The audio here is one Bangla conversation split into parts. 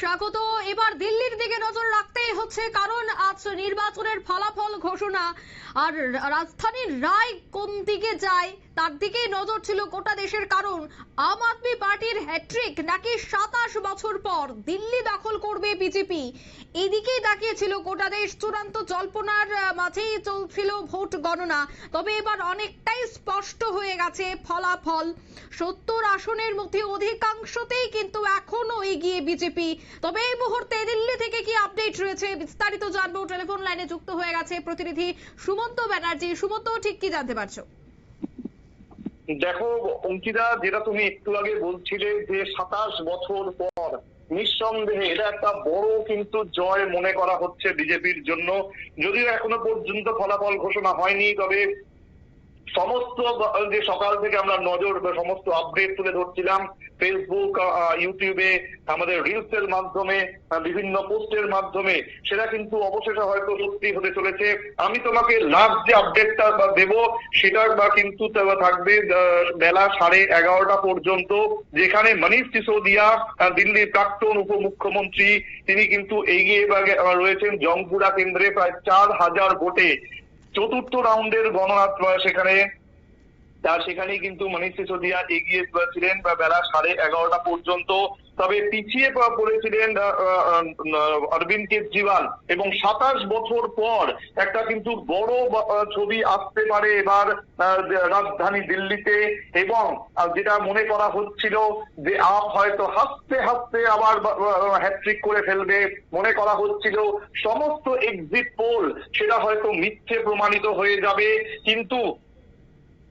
স্বাগত। এবার দিল্লির দিকে নজর রাখতেই হচ্ছে, কারণ আজ নির্বাচনের ফলাফল ঘোষণা। আর রাজধানীর রায় কোন দিকে যায় তার দিকেই নজর ছিল গোটা দেশের কারণ। আম আদমি পার্টির হ্যাট্রিক নাকি সাতাশ বছর পর দিল্লি দখল করবে বিজেপি? এদিকেই তাকিয়েছিল গোটা দেশ। চূড়ান্ত জল্পনার মাঝেই চলছিল ভোট গণনা। তবে এবার অনেকটাই স্পষ্ট হয়ে গেছে ফলাফল। সত্তর আসনের মধ্যে অধিকাংশতেই কিন্তু এখনও এগিয়ে বিজেপি। তবে এই মুহূর্তে দিল্লি থেকে কি আপডেট রয়েছে বিস্তারিত জানব। টেলিফোন লাইনে যুক্ত হয়ে গেছে প্রতিনিধি সুমন্ত ব্যানার্জি। সুমন্ত, ঠিক কি জানতে পারছ? দেখো, অঙ্কিতা, যেটা তুমি একটু আগে বলছিলে যে সাতাশ বছর পর নিঃসন্দেহে এটা একটা বড় কিন্তু জয় মনে করা হচ্ছে বিজেপির জন্য। যদিও এখনও পর্যন্ত ফলাফল ঘোষণা হয়নি, তবে সমস্ত যে সকাল থেকে আমরা নজর সমস্ত আপডেট তুলে ধরছিলাম ফেসবুক ইউটিউবে আমাদের রিলস এর মাধ্যমে বিভিন্ন পোস্টের মাধ্যমে, সেটা কিন্তু অবশেষে হয়তো সত্যি হতে চলেছে। আমি তোমাকে লাস্ট যে আপডেটটা দেব সেটা বা কিন্তু থাকবে বেলা সাড়ে এগারোটা পর্যন্ত, যেখানে মনীষ সিসোদিয়া দিল্লির প্রাক্তন উপমুখ্যমন্ত্রী, তিনি কিন্তু এগিয়ে রয়েছেন জংপুরা কেন্দ্রে প্রায় চার হাজার ভোটে। চতুর্থ রাউন্ডের গণনা সেখানে সেখানেই কিন্তু মনীষ সিসোদিয়া এগিয়ে ছিলেন বেলা সাড়ে এগারোটা পর্যন্ত তবে পিছিয়ে পড়েছিলেন অরবিন্দ কেজরিওয়াল। এবং সাতাশ বছর পর একটা কিন্তু বড় ছবি আসতে পারে এবার রাজধানী দিল্লিতে। এবং যেটা মনে করা হচ্ছিল যে আপ হয়তো হাসতে হাসতে আবার হ্যাট্রিক করে ফেলবে। মনে করা হচ্ছিল সমস্ত এক্সিট পোল সেটা হয়তো মিথ্যে প্রমাণিত হয়ে যাবে। কিন্তু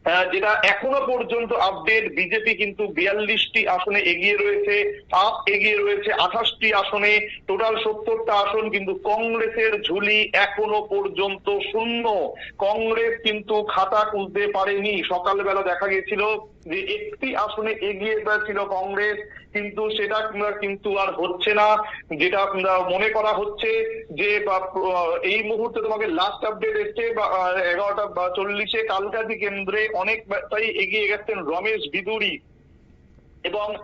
যেটা এখনও পর্যন্ত আপডেট বিজেপি কিন্তু বিয়াল্লিশটি আসনে এগিয়ে রয়েছে আপ এগিয়ে রয়েছে, আঠাশটি আসনে টোটাল সত্তরটা আসন কিন্তু কংগ্রেসের ঝুলি এখনও পর্যন্ত শূন্য। কংগ্রেস কিন্তু খাতা খুলতে পারেনি। সকালবেলা দেখা গেছিল যে একটি আসনে এগিয়ে ছিল কংগ্রেস, কিন্তু সেটা কিন্তু আর হচ্ছে না। যেটা মনে করা হচ্ছে যে এই মুহূর্তে তোমাকে লাস্ট আপডেট এসছে এগারোটা চল্লিশে কালকাজি কেন্দ্রে অনেকটাই এগিয়ে গেছেন রমেশ বিদুরি। এবং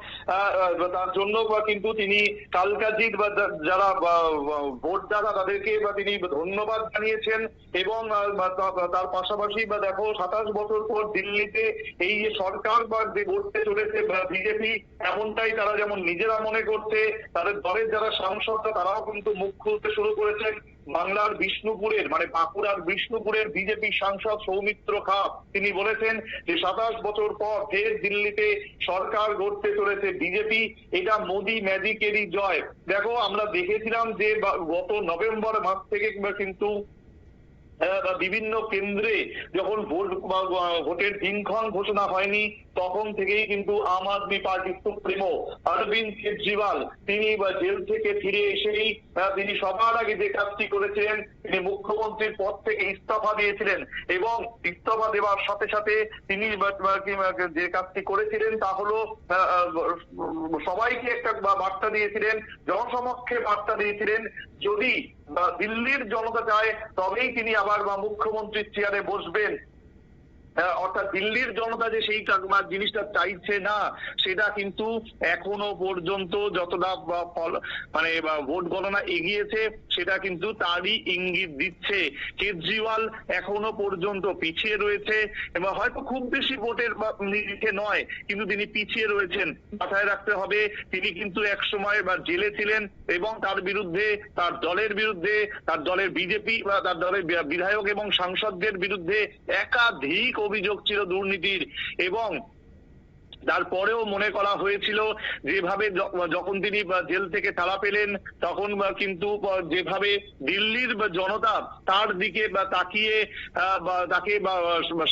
তার জন্য বা কিন্তু তিনি কালকাজির বা যারা বা, বা, তাদেরকে বা তিনি ধন্যবাদ জানিয়েছেন এবং তার পাশাপাশি বা দেখো সাতাশ বছর পর দিল্লিতে এই যে সরকার বা যে গড়তে চলেছে বিজেপি এমনটাই তারা যেমন নিজেরা মনে করছে তাদের দলের যারা সাংসদরা তারাও কিন্তু মুখ খুলতে শুরু করেছেন। বাংলার বিষ্ণুপুরের মানে বাঁকুড়ার বিষ্ণুপুরের বিজেপি সাংসদ সৌমিত্র খাপ, তিনি বলেছেন যে সাতাশ বছর পর ফের দিল্লিতে সরকার গড়তে চলেছে বিজেপি, এটা মোদি ম্যাজিকেরই জয়। দেখো, আমরা দেখেছিলাম যে গত নভেম্বর মাস থেকে কিন্তু বা বিভিন্ন কেন্দ্রে যখন ভোট ভোটের দিনক্ষণ ঘোষণা হয়নি তখন থেকেই কিন্তু আম আদমি পার্টির সুপ্রিমো অরবিন্দ কেজরিওয়াল তিনি জেল থেকে ফিরে এসেই আহ, তিনি সবার আগে যে কাজটি করেছিলেন তিনি মুখ্যমন্ত্রীর পদ থেকে ইস্তফা দিয়েছিলেন এবং ইস্তফা দেওয়ার সাথে সাথে তিনি যে কাজটি করেছিলেন তা হলো আহ, সবাইকে একটা বার্তা দিয়েছিলেন জনসমক্ষে বার্তা দিয়েছিলেন যদি দিল্লির জনতা চায় তবেই তিনি আবার মুখ্যমন্ত্রীর চেয়ারে বসবেন। অর্থাৎ দিল্লির জনতা যে সেই জিনিসটা চাইছে না, সেটা কিন্তু এখনও পর্যন্ত যতটা ফল- মানে ভোট গণনা এগিয়েছে, সেটা কিন্তু তারই ইঙ্গিত দিচ্ছে। কেজরিওয়াল এখনও পর্যন্ত পিছিয়ে রয়েছে, এবং হয়তো খুব বেশি ভোটের নিরিখে নয়, কিন্তু তিনি পিছিয়ে রয়েছেন। মাথায় রাখতে হবে, তিনি কিন্তু এক সময় বা জেলে ছিলেন, এবং তার বিরুদ্ধে, তার দলের বিরুদ্ধে, তার দলের বিজেপি বা তার দলের বিধায়ক এবং সাংসদদের বিরুদ্ধে একাধিক অভিযোগ ছিল দুর্নীতির এবং তারপরেও মনে করা হয়েছিল যেভাবে যখন তিনি জেল থেকে তালা পেলেন, তখন কিন্তু যেভাবে দিল্লির জনতা তার দিকে তাকিয়ে তাকে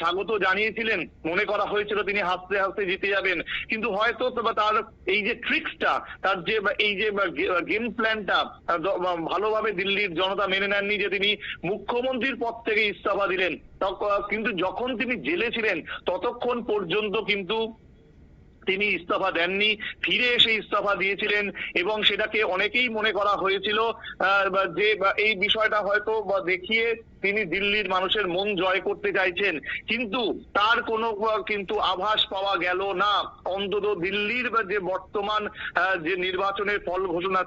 স্বাগত জানিয়েছিলেন, মনে করা হয়েছিল তিনি হাসতে হাসতে জিতে যাবেন। কিন্তু হয়তো তার এই যে ট্রিক্সটা, তার যে এই যে গেম প্ল্যানটা ভালোভাবে দিল্লির জনতা মেনে নেননি যে তিনি মুখ্যমন্ত্রীর পদ থেকে ইস্তফা দিলেন কিন্তু যখন তিনি জেলে ছিলেন, ততক্ষণ পর্যন্ত কিন্তু তিনি ইস্তফা দেননি, ফিরে এসে ইস্তফা দিয়েছিলেন এবং সেটাকে অনেকেই মনে করা হয়েছিল যে এই বিষয়টা হয়তো বা দেখিয়ে তিনি দিল্লির মানুষের মন জয় করতে চাইছেন। কিন্তু তার কোনো, কিন্তু আভাস পাওয়া গেল না। অন্তত দিল্লির যে বর্তমান যে নির্বাচনের ফল ঘোষণা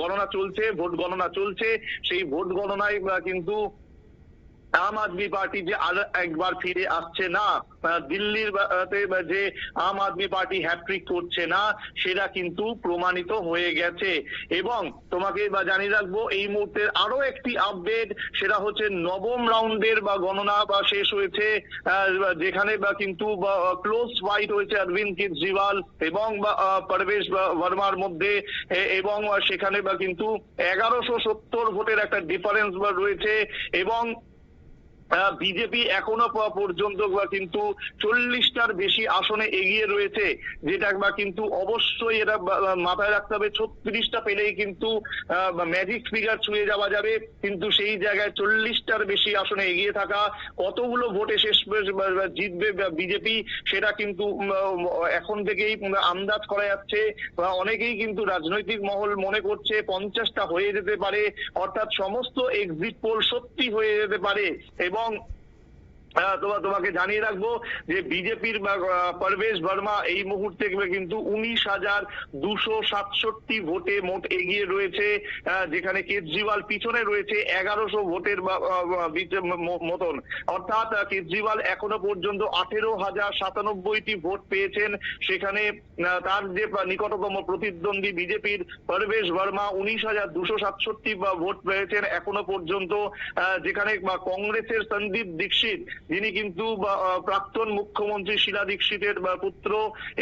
গণনা চলছে, ভোট গণনা চলছে, সেই ভোট গণনায় কিন্তু আম আদমি পার্টি যে আর একবার ফিরে আসছে না দিল্লির যে আম আদমি পার্টি হ্যাট্রিক করছে না সেটা কিন্তু প্রমাণিত হয়ে গেছে। এবং তোমাকে বা জানিয়ে রাখব এই মুহূর্তের আরও একটি আপডেট সেটা হচ্ছে নবম রাউন্ডের বা গণনা বা শেষ হয়েছে যেখানে বা কিন্তু ক্লোজ ফাইট হয়েছে অরবিন্দ কেজরিওয়াল এবং আহ, বর্মার মধ্যে এবং সেখানে বা কিন্তু এগারোশো সত্তর ভোটের একটা ডিফারেন্স রয়েছে এবং বিজেপি এখনও পর্যন্ত কিন্তু চল্লিশটার বেশি আসনে এগিয়ে রয়েছে, যেটা বা কিন্তু অবশ্যই এটা মাথায় রাখতে হবে, ছত্রিশটা পেলেই কিন্তু ম্যাজিক ফিগার ছুঁয়ে যাওয়া যাবে, কিন্তু সেই জায়গায় চল্লিশটার বেশি আসনে এগিয়ে থাকা, কতগুলো ভোটে শেষ জিতবে বিজেপি, সেটা কিন্তু এখন থেকেই আন্দাজ করা যাচ্ছে অনেকেই কিন্তু রাজনৈতিক মহল মনে করছে পঞ্চাশটা হয়ে যেতে পারে, অর্থাৎ সমস্ত এক্সিট পোল সত্যি হয়ে যেতে পারে, এবং আহ, তোমা- তোমাকে জানিয়ে রাখব যে বিজেপির পারভেজ বর্মা এই মুহূর্তে কিন্তু উনিশ হাজার দুশো সাতষট্টি ভোটে মোট এগিয়ে রয়েছে যেখানে কেজরিওয়াল পিছনে রয়েছে এগারোশো ভোটের মতন। অর্থাৎ কেজরিওয়াল এখনও পর্যন্ত আঠেরো হাজার সাতানব্বইটি ভোট পেয়েছেন। সেখানে তার যে নিকটতম প্রতিদ্বন্দ্বী বিজেপির পারভেজ বর্মা উনিশ হাজার দুশো সাতষট্টি ভোট পেয়েছেন এখনও পর্যন্ত। যেখানে কংগ্রেসের সন্দীপ দীক্ষিত যিনি কিন্তু প্রাক্তন মুখ্যমন্ত্রী শিলা দীক্ষিতের পুত্র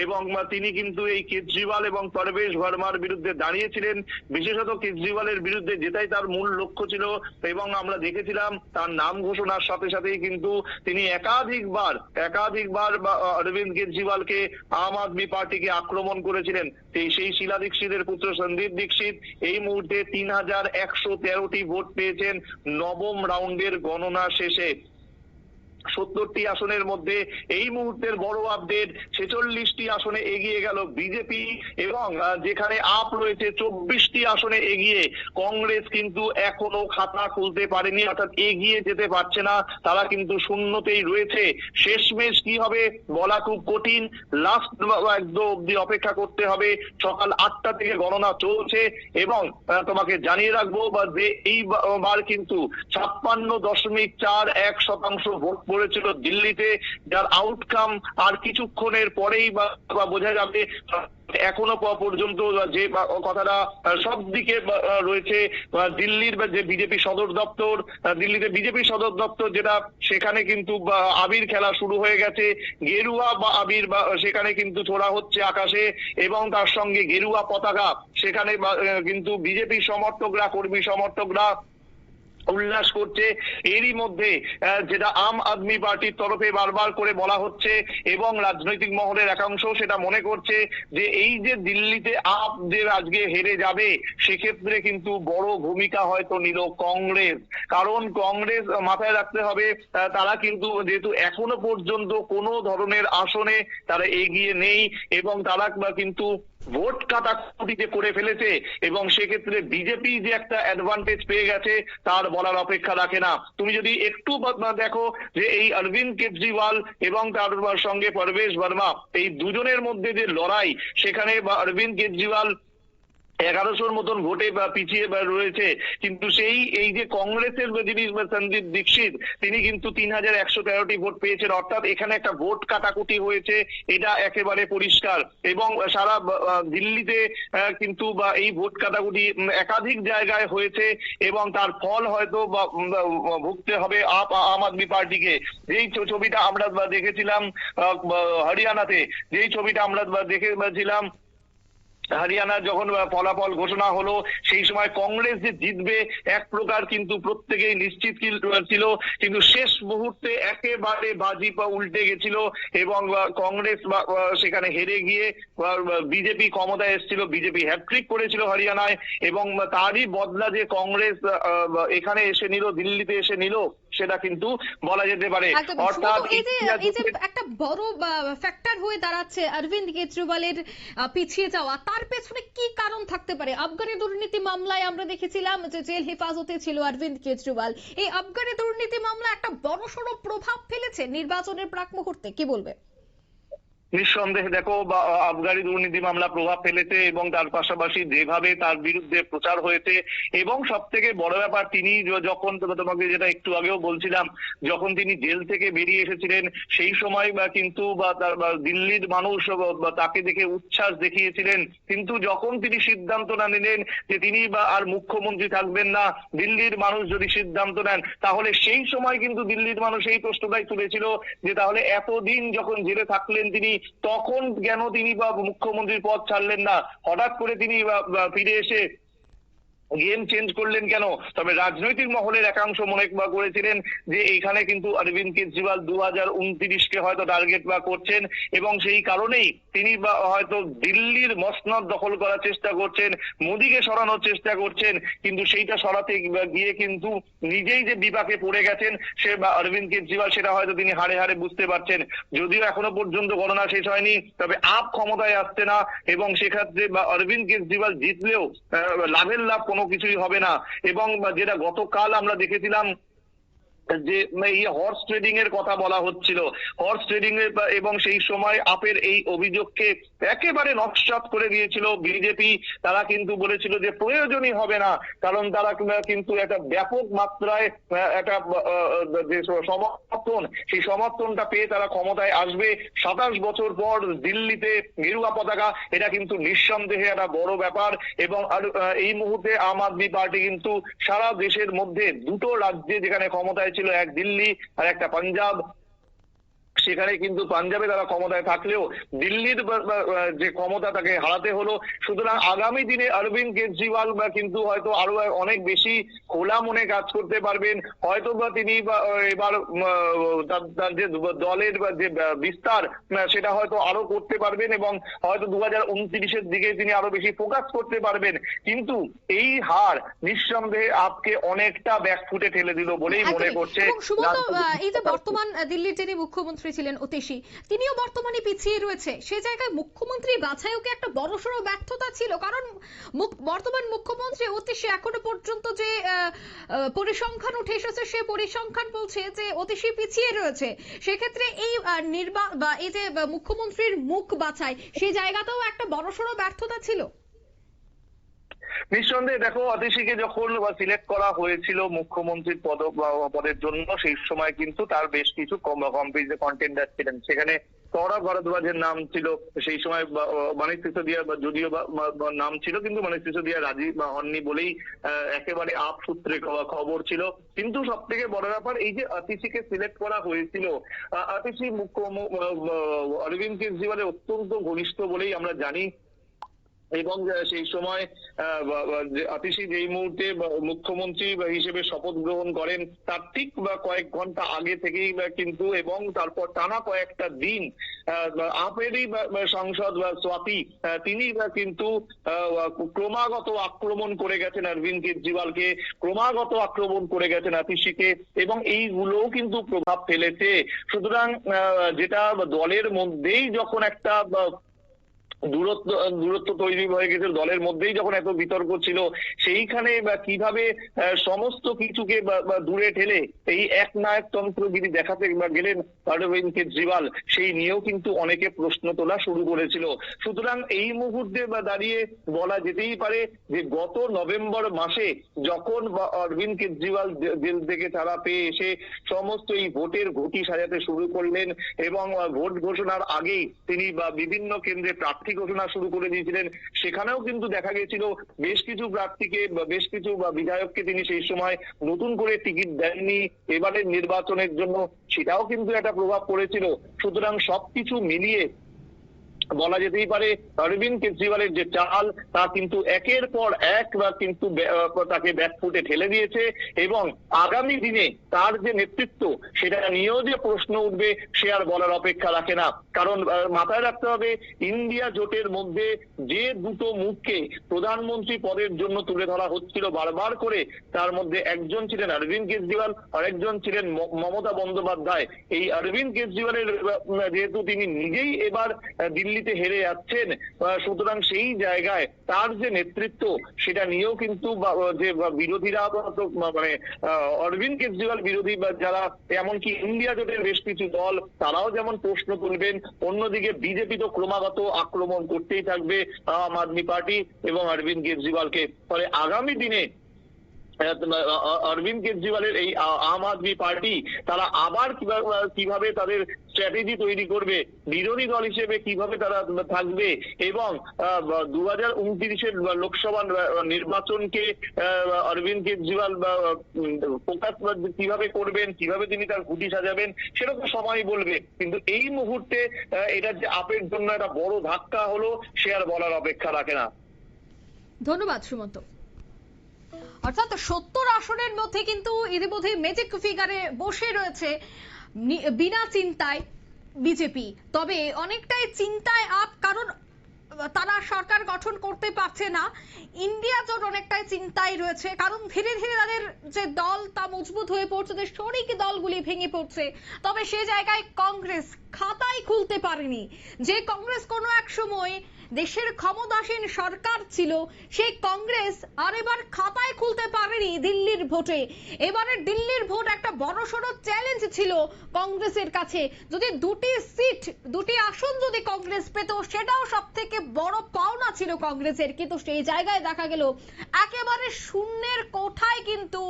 এবং তিনি কিন্তু এই কেজরিওয়াল এবং পরবেশ ভার্মার বিরুদ্ধে দাঁড়িয়েছিলেন। বিশেষত কেজরিওয়ালের বিরুদ্ধে যেটাই তার মূল লক্ষ্য ছিল এবং আমরা দেখেছিলাম, তার নাম ঘোষণার সাথে সাথেই কিন্তু তিনি একাধিকবার একাধিকবার অরবিন্দ কেজরিওয়ালকে আম আদমি পার্টিকে আক্রমণ করেছিলেন। সেই শিলা দীক্ষিতের পুত্র সন্দীপ দীক্ষিত এই মুহূর্তে তিন হাজার একশো তেরোটি ভোট পেয়েছেন নবম রাউন্ডের গণনা শেষে। সত্তরটি আসনের মধ্যে এই মুহূর্তের বড় আপডেট ছেচল্লিশটি আসনে এগিয়ে গেল বিজেপি এবং যেখানে আপ রয়েছে চব্বিশটি আসনে এগিয়ে। কংগ্রেস কিন্তু এখনও খাতা খুলতে পারেনি, অর্থাৎ এগিয়ে যেতে পারছে না, তারা কিন্তু শূন্যতেই রয়েছে। শেষমেশ কি হবে? বলা খুব কঠিন। লাস্ট একদম অব্দি অপেক্ষা করতে হবে। সকাল আটটা থেকে গণনা চলছে এবং তোমাকে জানিয়ে রাখব বা যে এইবার কিন্তু ছাপ্পান্ন দশমিক চার এক শতাংশ ভোট পড়েছিল দিল্লিতে, যার আউটকাম আর কিছুক্ষণের পরেই বা বোঝা যাবে, এখনও পর্যন্ত যে কথাটা, সব দিকে রয়েছে দিল্লির যে বিজেপি সদর দপ্তর দিল্লিতে বিজেপি সদর দপ্তর যেটা, সেখানে কিন্তু আবির খেলা শুরু হয়ে গেছে। গেরুয়া বা আবির, বা, সেখানে কিন্তু ছোড়া হচ্ছে আকাশে, এবং তার সঙ্গে গেরুয়া পতাকা, সেখানে কিন্তু বিজেপি সমর্থকরা, কর্মী সমর্থকরা উল্লাস করছে। এরই মধ্যে যেটা আম আদমি পার্টির তরফে বারবার করে বলা হচ্ছে এবং রাজনৈতিক মহলের একাংশ সেটা মনে করছে যে এই যে দিল্লিতে আপ যে আজকে হেরে যাবে, সেক্ষেত্রে কিন্তু বড় ভূমিকা হয়তো নিল কংগ্রেস। কারণ কংগ্রেস মাথায় রাখতে হবে তারা কিন্তু যেহেতু এখনও পর্যন্ত কোনো ধরনের আসনে তারা এগিয়ে নেই এবং তারা কিন্তু ভোট কাটাকুটিতে করে ফেলেছে এবং সেক্ষেত্রে বিজেপি যে একটা অ্যাডভান্টেজ পেয়ে গেছে, তার বলার অপেক্ষা রাখে না। তুমি যদি একটু দেখো যে এই অরবিন্দ কেজরিওয়াল এবং তার সঙ্গে পরবেশ বর্মা, এই দুজনের মধ্যে যে লড়াই, সেখানে অরবিন্দ কেজরিওয়াল এগারোশোর মতন ভোটে বা পিছিয়ে বা রয়েছে, কিন্তু সেই, এই যে কংগ্রেসের যিনি সন্দীপ দীক্ষিত, তিনি কিন্তু তিন হাজার একশো তেরোটি ভোট পেয়েছেন। অর্থাৎ এখানে একটা ভোট কাটাকুটি হয়েছে, এটা একেবারে পরিষ্কার। এবং সারা দিল্লিতে কিন্তু বা এই ভোট কাটাকুটি একাধিক জায়গায় হয়েছে এবং তার ফল হয়তো ভুগতে হবে আপ আম আদমি পার্টিকে। যেই ছবিটা আমরা দেখেছিলাম হরিয়ানাতে, যেই ছবিটা আমরা দেখেছিলাম হরিয়ানা যখন ফলাফল ঘোষণা হলো, সেই সময় কংগ্রেস যে জিতবে, এক প্রকার কিন্তু প্রত্যেকেই নিশ্চিত ছিল। কিন্তু শেষ মুহূর্তে একেবারে বাজি উল্টে গেছিল এবং কংগ্রেস সেখানে হেরে গিয়ে বিজেপি ক্ষমতায় এসেছিল, বিজেপি হ্যাট্রিক করেছিল হরিয়ানায় এবং তারই বদলা যে কংগ্রেস এখানে এসে নিল, দিল্লিতে এসে নিল সেটা কিন্তু বলা যেতে পারে। অর্থাৎ এই যে একটা বড় ফ্যাক্টর হয়ে দাঁড়াচ্ছে অরবিন্দ কেজরিওয়ালের পিছিয়ে যাওয়া। তার পেছনে কি কারণ থাকতে পারে? আফগানি দুর্নীতি মামলায় আমরা দেখেছিলাম যে জেল হেফাজতে ছিল অরবিন্দ কেজরিওয়াল। এই আফগানি দুর্নীতি মামলা একটা বড়সড় প্রভাব ফেলেছে নির্বাচনের প্রাক মুহূর্তে। কি বলবে? নিঃসন্দেহে দেখো আবগারি দুর্নীতি মামলা প্রভাব ফেলেছে এবং তার পাশাপাশি যেভাবে তার বিরুদ্ধে প্রচার হয়েছে। এবং সব থেকে বড় ব্যাপার, তিনি যখন তোমাকে যেটা একটু আগেও বলছিলাম, যখন তিনি জেল থেকে বেরিয়ে এসেছিলেন, সেই সময় বা কিন্তু বা তার দিল্লির মানুষ তাকে দেখে উচ্ছ্বাস দেখিয়েছিলেন। কিন্তু যখন তিনি সিদ্ধান্ত না নিলেন যে তিনি বা আর মুখ্যমন্ত্রী থাকবেন না, দিল্লির মানুষ যদি সিদ্ধান্ত নেন, তাহলে সেই সময় কিন্তু দিল্লির মানুষ এই প্রশ্নটাই তুলেছিল যে তাহলে এতদিন যখন জেলে থাকলেন তিনি তখন কেন তিনি বা মুখ্যমন্ত্রীর পদ ছাড়লেন না? হঠাৎ করে তিনি ফিরে এসে গেম চেঞ্জ করলেন কেন? তবে রাজনৈতিক মহলের একাংশ মনে করেছিলেন যে এইখানে কিন্তু অরবিন্দ কেজরিওয়াল দু হাজার উনত্রিশকে হয়তো টার্গেট বা করছেন এবং সেই কারণেই তিনি হয়তো দিল্লির মসনদ দখল করার চেষ্টা করছেন, মোদীকে সরানোর চেষ্টা করছেন, কিন্তু সেইটা সরাতে গিয়ে কিন্তু নিজেই যে বিপাকে পড়ে গেছেন সে বা অরবিন্দ কেজরিওয়াল সেটা হয়তো তিনি হাড়ে হাড়ে বুঝতে পারছেন। যদিও এখনও পর্যন্ত গণনা শেষ হয়নি, তবে আপ ক্ষমতায় আসছে না এবং সেক্ষেত্রে বা অরবিন্দ কেজরিওয়াল জিতলেও লাভের লাভ কোনো কিছুই হবে না। এবং যেটা গতকাল আমরা দেখেছিলাম যে এই হর্স ট্রেডিং এর কথা বলা হচ্ছিল। হর্স ট্রেডিং এর এবং সেই সময় আপের এই অভিযোগকে একেবারে নস্বাত করে দিয়েছিল বিজেপি তারা কিন্তু বলেছিল যে প্রয়োজনই হবে না, কারণ তারা কিন্তু একটা ব্যাপক মাত্রায় একটা যে সমর্থন, সেই সমর্থনটা পেয়ে তারা ক্ষমতায় আসবে। সাতাশ বছর পর দিল্লিতে গেরুয়া পতাকা, এটা কিন্তু নিঃসন্দেহে একটা বড় ব্যাপার। এবং এই মুহূর্তে আম আদমি পার্টি কিন্তু সারা দেশের মধ্যে দুটো রাজ্যে যেখানে ক্ষমতায় ছিল এক দিল্লি আর একটা পাঞ্জাব। সেখানে কিন্তু পাঞ্জাবে তারা ক্ষমতায় থাকলেও দিল্লির যে ক্ষমতা তাকে হারাতে হলো। সুতরাং আগামী দিনে অরবিন্দ কেজরিওয়াল বা কিন্তু হয়তো আরও অনেক বেশি খোলা মনে কাজ করতে পারবেন। হয়তো বা তিনি এবার তার- যে দলের যে বিস্তার সেটা হয়তো আরও করতে পারবেন এবং হয়তো দু হাজার উনত্রিশের দিকে তিনি আরও বেশি ফোকাস করতে পারবেন। কিন্তু এই হার নিঃসন্দেহে আপকে অনেকটা ব্যাকফুটে ঠেলে দিল বলেই মনে করছে রাজনৈতিক আহ, এই যে বর্তমান দিল্লির যিনি মুখ্যমন্ত্রী ছিলেন অতীশী। তিনিও বর্তমানে পিছিয়ে রয়েছে। সে জায়গায় মুখ্যমন্ত্রী বাছাইও কি একটা বড়সড় ব্যর্থতা ছিল কারণ বর্তমান মুখ্যমন্ত্রী অতীশী এখনও পর্যন্ত যে পরিসংখ্যান উঠে এসেছে সে পরিসংখ্যান বলছে যে অতিশী পিছিয়ে রয়েছে। সেক্ষেত্রে এই আহ, নির্বা বা এই যে মুখ্যমন্ত্রীর মুখ বাছাই সেই জায়গাতেও একটা বড়সড় ব্যর্থতা ছিল। নিঃসন্দেহে দেখো অতিশীকে যখন সিলেক্ট করা হয়েছিল মুখ্যমন্ত্রীর পদ পদের জন্য সেই সময় কিন্তু তার বেশ কিছু কন্টেন্ডার ছিলেন সেখানে সৌরভ ভরদ্বাজের নাম ছিল সেই সময় মানিক সিসোদিয়া যদিও নাম ছিল কিন্তু মানিক সিসোদিয়া রাজি বা হননি বলেই একেবারে আপ সূত্রে খবর ছিল। কিন্তু সব থেকে বড় ব্যাপার এই যে অতিশীকে সিলেক্ট করা হয়েছিল আহ, অতিশী মুখ্য অরবিন্দ কেজরিওয়ালের অত্যন্ত ঘনিষ্ঠ বলেই আমরা জানি এবং সেই সময় আতিশি যেই মুহূর্তে মুখ্যমন্ত্রী হিসেবে শপথ গ্রহণ করেন, তার ঠিক, বা, কয়েক ঘণ্টা আগে থেকেই কিন্তু, এবং তারপর টানা কয়েকটা দিন আপেরই সাংসদ, বা, স্বাতি তিনি কিন্তু ক্রমাগত আক্রমণ করে গেছেন অরবিন্দ কেজরিওয়ালকে, ক্রমাগত আক্রমণ করে গেছেন আতিশিকে, এবং এইগুলোও কিন্তু প্রভাব ফেলেছে। সুতরাং যেটা দলের মধ্যেই যখন একটা দূরত্ব দূরত্ব তৈরি হয়ে গেছে দলের মধ্যেই যখন এত বিতর্ক ছিল, সেইখানে কীভাবে সমস্ত কিছুকে দূরে ঠেলে এই এক নায়কতন্ত্রগিরি দেখাতে গেলেন অরবিন্দ কেজরিওয়াল, সেই নিয়েও কিন্তু অনেকে প্রশ্ন তোলা শুরু করেছিল। সুতরাং এই মুহূর্তে বা দাঁড়িয়ে বলা যেতেই পারে যে গত নভেম্বর মাসে যখন অরবিন্দ কেজরিওয়াল জেল থেকে ছাড়া পেয়ে এসে সমস্ত এই ভোটের ঘটি সাজাতে শুরু করলেন এবং ভোট ঘোষণার আগেই তিনি বা বিভিন্ন কেন্দ্রে প্রার্থী ঘোষণা শুরু করে দিয়েছিলেন। সেখানেও কিন্তু দেখা গেছিল বেশ কিছু প্রার্থীকে বেশ কিছু বিধায়ককে তিনি সেই সময় নতুন করে টিকিট দেননি এবারের নির্বাচনের জন্য। সেটাও কিন্তু একটা প্রভাব পড়েছিল। সুতরাং সবকিছু মিলিয়ে বলা যেতেই পারে অরবিন্দ কেজরিওয়ালের যে চাল তা কিন্তু একের পর এক বা কিন্তু তাকে ব্যাকফুটে ঠেলে দিয়েছে এবং আগামী দিনে তার যে নেতৃত্ব সেটা নিয়েও যে প্রশ্ন উঠবে সে আর বলার অপেক্ষা রাখে না। কারণ মাথায় রাখতে হবে ইন্ডিয়া জোটের মধ্যে যে দুটো মুখকে প্রধানমন্ত্রী পদের জন্য তুলে ধরা হচ্ছিল বারবার করে তার মধ্যে একজন ছিলেন অরবিন্দ কেজরিওয়াল আরেকজন ছিলেন ম- মমতা বন্দ্যোপাধ্যায়। এই অরবিন্দ কেজরিওয়ালের যেহেতু তিনি নিজেই এবার আহ, দিল্লিতে হেরে যাচ্ছেন সুতরাং সেই জায়গায় তার যে নেতৃত্ব, সেটা নিয়েও কিন্তু যে বিরোধীরা মানে অরবিন্দ কেজরিওয়াল বিরোধী বা যারা, এমনকি ইন্ডিয়া জোটের বেশ কিছু দল, তারাও যেমন প্রশ্ন তুলবেন, অন্যদিকে বিজেপি তো ক্রমাগত আক্রমণ করতেই থাকবে, আম আদমি পার্টি এবং অরবিন্দ কেজরিওয়ালকে। ফলে আগামী দিনে অরবিন্দ কেজরিওয়ালের এই আম আদমি পার্টি, তারা আবার কীভাবে তাদের স্ট্র্যাটেজি তৈরি করবে, বিরোধী দল হিসেবে কীভাবে তারা থাকবে এবং দু হাজার উনত্রিশের লোকসভা নির্বাচনকে অরবিন্দ কেজরিওয়াল ফোকাস কীভাবে করবেন, কীভাবে তিনি তার গুটি সাজাবেন তো সময় বলবে। কিন্তু এই মুহূর্তে এটা যে আপের জন্য একটা বড় ধাক্কা হলো, সে আর বলার অপেক্ষা রাখে না। ধন্যবাদ, সুমন্ত। অর্থাৎ সত্তর আসনের মধ্যে কিন্তু ইতিমধ্যে ম্যাজিক ফিগারে বসে রয়েছে বিনা চিন্তায় বিজেপি। তবে অনেকটাই চিন্তায় আপ, কারণ তারা সরকার গঠন করতে পারছে না। ইন্ডিয়া জোট অনেকটাই চিন্তায় রয়েছে, কারণ ধীরে ধীরে তাদের যে দল তা মজবুত হয়ে পড়ছে তাদের শরিক দলগুলি ভেঙে পড়ছে। তবে সে জায়গায় কংগ্রেস খাতাই খুলতে পারেনি। যে কংগ্রেস কোনো এক সময় দেশের ক্ষমতাসীন সরকার ছিল, সেই কংগ্রেস আর এবার খাতায় খুলতে পারেনি দিল্লির ভোটে। এবারে দিল্লির ভোট একটা বড়সড় চ্যালেঞ্জ ছিল কংগ্রেসের কাছে। যদি দুটি সিট দুটি আসন যদি কংগ্রেস পেত, সেটাও সব থেকে বড় পাওনা ছিল কংগ্রেসের। কিন্তু সেই জায়গায় দেখা গেল, একেবারে শূন্যের কোঠায় কিন্তু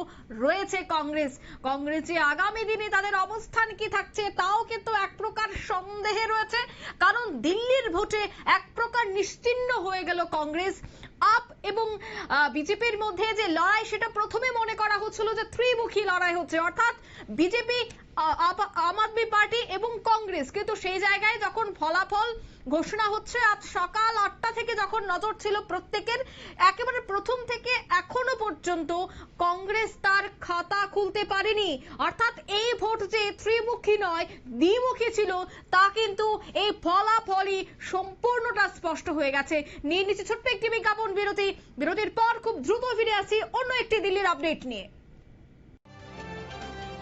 রয়েছে কংগ্রেস। কংগ্রেস আগামী দিনে তাদের অবস্থান কি থাকছে, তাও কিন্তু এক প্রকার সন্দেহে রয়েছে। কারণ দিল্লির ভোটে এক প্রকার নিশ্চিহ্ন হয়ে গেল কংগ্রেস। আপ এবং বিজেপির মধ্যে যে লড়াই, সেটা প্রথমে মনে করা হচ্ছিল যে ত্রিমুখী লড়াই হচ্ছে। অর্থাৎ বিজেপি আম আদমি পার্টি এবং কংগ্রেস। কিন্তু সেই জায়গায় যখন ফলাফল ঘোষণা হচ্ছে, আজ সকাল আটটা থেকে যখন নজর ছিল প্রত্যেকের, একেবারে প্রথম থেকে এখনও পর্যন্ত কংগ্রেস তার খাতা খুলতে পারেনি। অর্থাৎ এই ভোট যে ত্রিমুখী নয়, দ্বিমুখী ছিল, তা কিন্তু এই ফলাফলই সম্পূর্ণটা স্পষ্ট হয়ে গেছে। নিয়ে নিচ্ছে ছোট্ট একটি বিজ্ঞাপন বিরতি। বিরতির পর খুব দ্রুত ফিরে আসি অন্য একটি দিল্লির আপডেট নিয়ে।